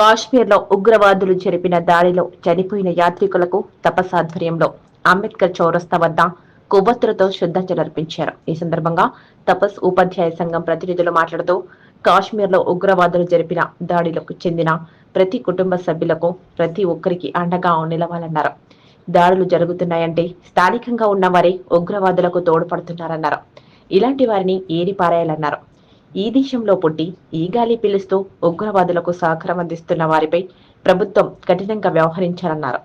కాశ్మీర్లో ఉగ్రవాదులు జరిపిన దాడిలో చనిపోయిన యాత్రికులకు తపస్సాధ్వర్యంలో అంబేద్కర్ చౌరస్తా వద్ద కొవ్వొత్తులతో శ్రద్ధాంజలర్పించారు ఈ సందర్భంగా తపస్ ఉపాధ్యాయ సంఘం ప్రతినిధులు మాట్లాడుతూ కాశ్మీర్లో ఉగ్రవాదులు జరిపిన దాడిలకు చెందిన ప్రతి కుటుంబ సభ్యులకు ప్రతి ఒక్కరికి అండగా నిలవాలన్నారు. దాడులు జరుగుతున్నాయంటే స్థానికంగా ఉన్న వారే ఉగ్రవాదులకు తోడ్పడుతున్నారన్నారు. ఇలాంటి వారిని ఏరిపారాయాలన్నారు. ఈ దేశంలో పుట్టి ఈ గాలి పిలుస్తూ ఉగ్రవాదులకు సహకారం అందిస్తున్న వారిపై ప్రభుత్వం కఠినంగా వ్యవహరించాలన్నారు.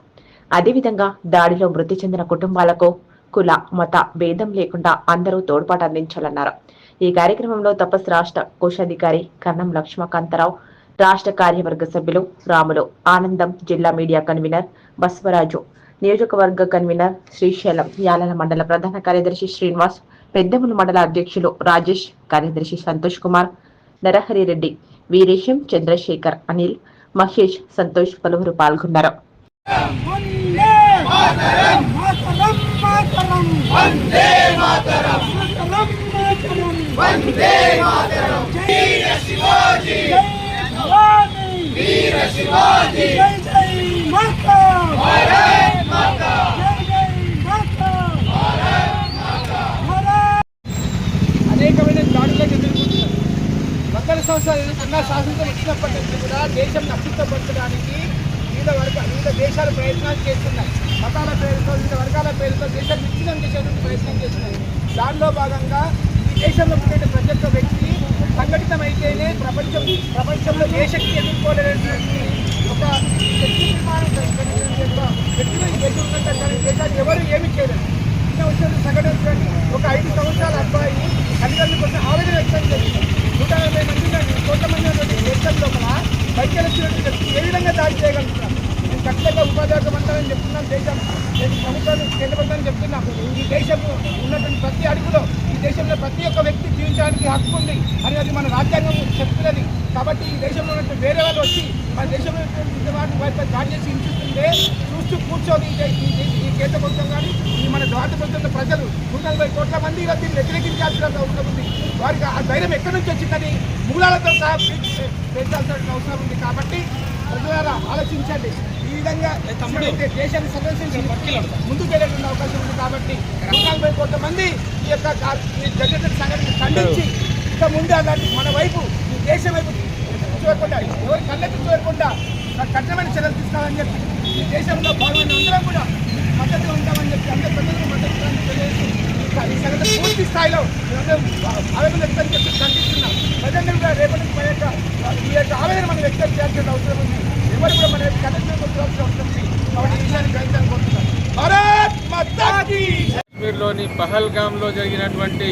అదేవిధంగా దాడిలో మృతి చెందిన కుటుంబాలకు కుల మత భేదం లేకుండా అందరూ తోడ్పాటు అందించాలన్నారు. ఈ కార్యక్రమంలో తపస్ రాష్ట్ర కోశాధికారి కన్నం లక్ష్మకాంతరావు రాష్ట్ర కార్యవర్గ సభ్యులు రాములు ఆనందం జిల్లా మీడియా కన్వీనర్ బస్వరాజు నియోజకవర్గ కన్వీనర్ శ్రీశైలం యాలల మండల ప్రధాన కార్యదర్శి శ్రీనివాస్ పెద్దముల మండల అధ్యక్షులు రాజేష్ కార్యదర్శి సంతోష్ కుమార్ నరహరి రెడ్డి వీరేశం చంద్రశేఖర్ అనిల్ మహేష్ సంతోష్ పలువురు పాల్గొన్నారు. వందే మాతరం మాతరం మాతరం వందే మాతరం మాతరం మాతరం వందే మాతరం జై శివాజీ జై శివాజీ వీర శివాజీ జై జై మాతా భారత్ మాతా జై జై మాతా భారత్ మాతా భారత్ అనేకమైన దాడులకు ఎదుర్కొంటున్నారు వందల సంవత్సరాలు స్వాతంత్రం వచ్చినప్పటి నుంచి కూడా దేశం అస్తిత్వపరచడానికి వివిధ వర్గ వివిధ దేశాలు ప్రయత్నాలు చేస్తున్నాయి. మతాల పేరుతో వివిధ వర్గాల పేరుతో దేశం విచ్ఛిన్నం చేసేందుకు ప్రయత్నం చేస్తున్నాయి. దానిలో భాగంగా ఈ దేశంలో ఉండే ప్రతి ఒక్క వ్యక్తి సంఘటితమైతేనే ప్రపంచం ప్రపంచంలో ఏ శక్తి ఎదుర్కోలేనటువంటి ఒక శక్తి నిర్మాణం కలిగినటువంటి ఒక వ్యక్తిని కానీ దేశాన్ని ఎవరు ఏమి చేయలేరు. చిన్న విషయం సంఘటన ఒక ఐదు సంవత్సరాల అబ్బాయి తల్లిదండ్రులు కొంచెం ఆవేదన వ్యక్తం చేసింది నూట యాభై మంది ఉన్నటువంటి కోట్ల మంది లోపల బయటకు వచ్చినటువంటి వ్యక్తి ఏ విధంగా దాడి చేయగలుగుతున్నాను నేను ఖచ్చితంగా ఉపాధ్యాయ మంత్రాన్ని చెప్తున్నాను దేశం నేను ప్రభుత్వాన్ని కేంద్ర ప్రభుత్వాన్ని ఈ దేశం ఉన్నటువంటి ప్రతి అడుగులో ఈ దేశంలో ప్రతి ఒక్క వ్యక్తి జీవించడానికి హక్కు ఉంది అని అది మన రాజ్యాంగం చెప్తున్నది. కాబట్టి ఈ దేశంలో ఉన్నటువంటి వేరే వాళ్ళు వచ్చి మన దేశంలో ఉన్నటువంటి వాటిని వాటిపై దాడి చేసి హింసిస్తుంటే చూస్తూ కూర్చొని ఈ కేంద్ర ప్రభుత్వం కానీ ఈ మన భారత ప్రభుత్వంలో ప్రజలు నూట నలభై కోట్ల మంది దీన్ని వ్యతిరేకించాల్సిన అవసరం ఉంది. వారికి ఆ ధైర్యం ఎక్కడి నుంచి వచ్చిందని మూలాలతో సహా పెంచాల్సిన అవసరం ఉంది కాబట్టి ప్రజలారా ఆలోచించండి. ఈ విధంగా దేశాన్ని సందర్శించి ముందుకు వెళ్ళేటువంటి అవకాశం ఉంది కాబట్టి నూట నలభై కోట్ల మంది ఈ యొక్క జరిగిన సంఘటన ఖండించి ఇంకా ముందు అలాంటి మన వైపు ఈ దేశం వైపు చూడకుండా ఎవరి కళ్ళకి చూడకుండా కఠినమైన చర్యలు తీసుకోవాలని చెప్పి ఈ దేశంలో భాగమైన అందరం కూడా మద్దతుగా ఉంటామని చెప్పి అందరి ప్రజలకు మద్దతు ఇస్తామని తెలియజేస్తూ ఈ- సంగతి పూర్తి స్థాయిలో ఆవేదన వ్యక్తం చెప్పి ఖండిస్తున్నాం. ప్రజలందరూ కూడా రేపటి నుంచి మన యొక్క ఈ యొక్క ఆవేదన మనం వ్యక్తం చేయాల్సిన అవసరం ఉంది. ఎవరు కూడా మన యొక్క కఠిన కొట్టుకోవాల్సిన అవసరం ఉంది. కాబట్టి ఈ విషయాన్ని గ్రహించాలని కోరుతున్నాం. భారత్ మాతా కాశ్మీర్లోని పహల్గామ్లో జరిగినటువంటి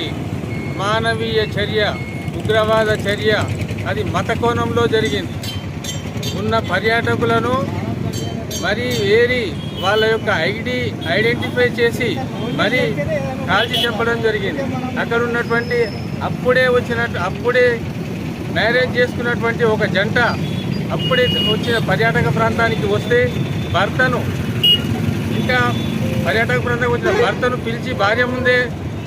మానవీయ చర్య ఉగ్రవాద చర్య అది మత కోణంలో జరిగింది. ఉన్న పర్యాటకులను మరి ఏరి వాళ్ళ యొక్క ఐడి ఐడెంటిఫై చేసి మరి కాల్చి చెప్పడం జరిగింది. అక్కడ ఉన్నటువంటి అప్పుడే వచ్చినట్టు అప్పుడే మ్యారేజ్ చేసుకున్నటువంటి ఒక జంట అప్పుడే వచ్చిన పర్యాటక ప్రాంతానికి వస్తే భర్తను ఇంకా పర్యాటక ప్రాంతానికి వచ్చిన భర్తను పిలిచి భార్య ముందే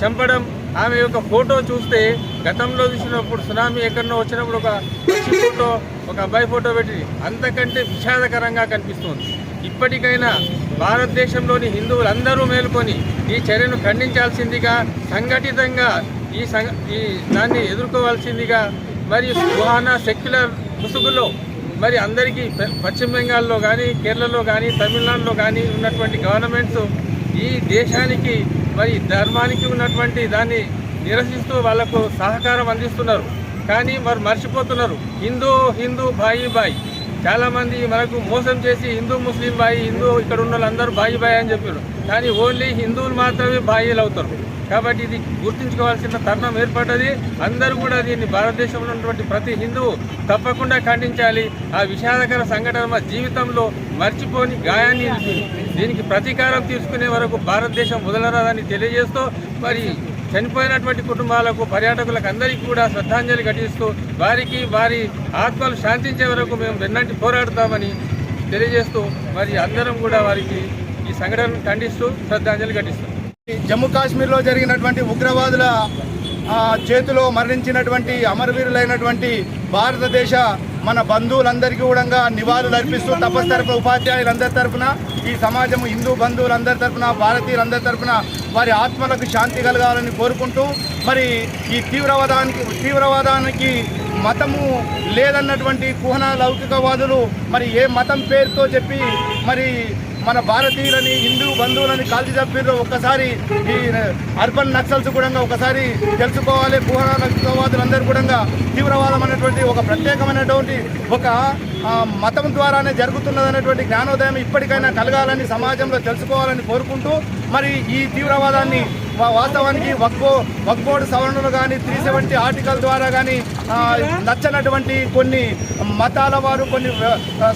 చంపడం ఆమె యొక్క ఫోటో చూస్తే గతంలో చూసినప్పుడు సునామీ ఎక్కడో వచ్చినప్పుడు ఒక పక్షి ఫోటో ఒక అబ్బాయి ఫోటో పెట్టి అంతకంటే విషాదకరంగా కనిపిస్తుంది. ఇప్పటికైనా భారతదేశంలోని హిందువులందరూ మేలుకొని ఈ చర్యను ఖండించాల్సిందిగా సంఘటితంగా ఈ సంఘ ఈ దాన్ని ఎదుర్కోవాల్సిందిగా మరియు సుహానా సెక్యులర్ ముసుగులో మరి అందరికీ ప- పశ్చిమ బెంగాల్లో కానీ కేరళలో కానీ తమిళనాడులో కానీ ఉన్నటువంటి గవర్నమెంట్స్ ఈ దేశానికి మరి ధర్మానికి ఉన్నటువంటి దాన్ని నిరసిస్తూ వాళ్ళకు సహకారం అందిస్తున్నారు. కానీ మరి మర్చిపోతున్నారు. హిందూ హిందూ బాయి బాయి చాలామంది మనకు మోసం చేసి హిందూ ముస్లిం బాయి హిందూ ఇక్కడ ఉన్న వాళ్ళందరూ బాయి బాయి అని చెప్పారు. కానీ ఓన్లీ హిందువులు మాత్రమే బాయిలు అవుతారు. కాబట్టి ఇది గుర్తుంచుకోవాల్సిన తరుణం ఏర్పడ్డది. అందరూ కూడా దీన్ని భారతదేశంలో ఉన్నటువంటి ప్రతి హిందువు తప్పకుండా ఖండించాలి. ఆ విషాదకర సంఘటన మా జీవితంలో మర్చిపోని గాయాన్ని దీనికి ప్రతీకారం తీసుకునే వరకు భారతదేశం వదలరాదని తెలియజేస్తూ మరి చనిపోయినటువంటి కుటుంబాలకు పర్యాటకులకు అందరికీ కూడా శ్రద్ధాంజలి ఘటిస్తూ వారికి వారి ఆత్మలు శాంతించే వరకు మేము వెన్నంటి పోరాడతామని తెలియజేస్తూ మరి అందరం కూడా వారికి ఈ సంఘటనను ఖండిస్తూ శ్రద్ధాంజలి ఘటిస్తాం. జమ్మూ కాశ్మీర్లో జరిగినటువంటి ఉగ్రవాదుల చేతిలో మరణించినటువంటి అమరవీరులైనటువంటి భారతదేశ మన బంధువులందరికీ కూడా నివాళులు అర్పిస్తూ తపస్సు తరపున ఉపాధ్యాయులందరి తరపున ఈ సమాజం హిందూ బంధువులందరి తరపున భారతీయులందరి తరపున వారి ఆత్మలకు శాంతి కలగాలని కోరుకుంటూ మరి ఈ తీవ్రవాదానికి తీవ్రవాదానికి మతము లేదన్నటువంటి కుహన లౌకికవాదులు మరి ఏ మతం పేరుతో చెప్పి మరి మన భారతీయులని హిందూ బంధువులని కాల్చి చంపిర్రు. ఒక్కసారి ఈ అర్బన్ నక్సల్స్ కూడా ఒకసారి తెలుసుకోవాలి. కుహన లౌకికవాదులందరూ కూడా తీవ్రవాదం అనేటువంటి ఒక ప్రత్యేకమైనటువంటి ఒక మతం ద్వారానే జరుగుతున్నదనేటువంటి జ్ఞానోదయం ఇప్పటికైనా కలగాలని సమాజంలో తెలుసుకోవాలని కోరుకుంటూ మరి ఈ తీవ్రవాదాన్ని వా- వాస్తవానికి వక్బో వక్బోర్డు సవరణలు కానీ త్రీ సెవెంటీ ఆర్టికల్ ద్వారా కానీ నచ్చనటువంటి కొన్ని మతాల వారు కొన్ని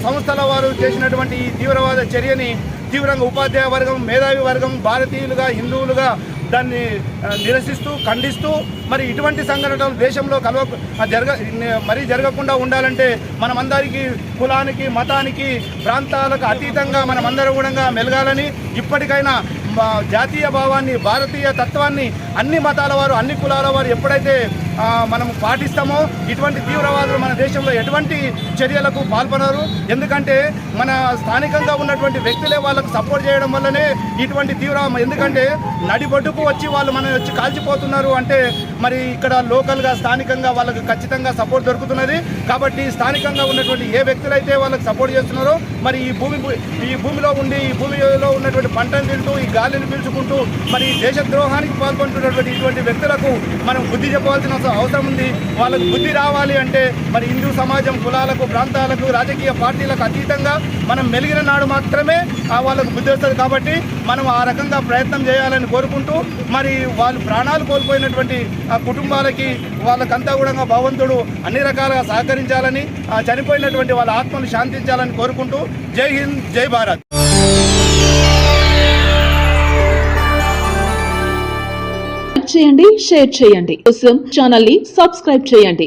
సంస్థల వారు చేసినటువంటి ఈ తీవ్రవాద చర్యని తీవ్రంగా ఉపాధ్యాయ వర్గం మేధావి వర్గం భారతీయులుగా హిందువులుగా దాన్ని నిరసిస్తూ ఖండిస్తూ మరి ఇటువంటి సంఘటనలు దేశంలో కలవ జరగ మరీ జరగకుండా ఉండాలంటే మనమందరికీ కులానికి మతానికి ప్రాంతాలకు అతీతంగా మనమందరం కూడా మెలగాలని ఇప్పటికైనా జాతీయ భావాన్ని భారతీయ తత్వాన్ని అన్ని మతాల వారు అన్ని కులాల వారు ఎప్పుడైతే మనం పాటిస్తామో ఇటువంటి తీవ్రవాదులు మన దేశంలో ఎటువంటి చర్యలకు పాల్పడరు. ఎందుకంటే మన స్థానికంగా ఉన్నటువంటి వ్యక్తులే వాళ్ళకు సపోర్ట్ చేయడం వల్లనే ఇటువంటి తీవ్ర ఎందుకంటే నడిబొడ్డుకు వచ్చి వాళ్ళు మనం వచ్చి కాల్చిపోతున్నారు అంటే మరి ఇక్కడ లోకల్గా స్థానికంగా వాళ్ళకు ఖచ్చితంగా సపోర్ట్ దొరుకుతున్నది. కాబట్టి స్థానికంగా ఉన్నటువంటి ఏ వ్యక్తులైతే వాళ్ళకి సపోర్ట్ చేస్తున్నారో మరి ఈ భూమి ఈ భూమిలో ఉండి ఈ భూమిలో ఉన్నటువంటి పంటను తింటూ ఈ గాలిని పీల్చుకుంటూ మరి ఈ దేశద్రోహానికి పాల్గొంటున్నటువంటి ఇటువంటి వ్యక్తులకు మనం బుద్ధి చెప్పవలసిన అవసరం- అవసరం ఉంది. వాళ్ళకు బుద్ధి రావాలి అంటే మరి హిందూ సమాజం కులాలకు ప్రాంతాలకు రాజకీయ పార్టీలకు అతీతంగా మనం మెలిగిన నాడు మాత్రమే ఆ వాళ్ళకు బుద్ధి వస్తుంది కాబట్టి మనం ఆ రకంగా ప్రయత్నం చేయాలని కోరుకుంటూ మరి వాళ్ళు ప్రాణాలు కోల్పోయినటువంటి ఆ కుటుంబాలకి వాళ్ళకంతా కూడా భగవంతుడు అన్ని రకాలుగా సహకరించాలని ఆ చనిపోయినటువంటి వాళ్ళ ఆత్మను శాంతించాలని కోరుకుంటూ జై హింద్ జై భారత్. చేయండి షేర్ చేయండి. కోసం ఛానల్ని సబ్స్క్రైబ్ చేయండి.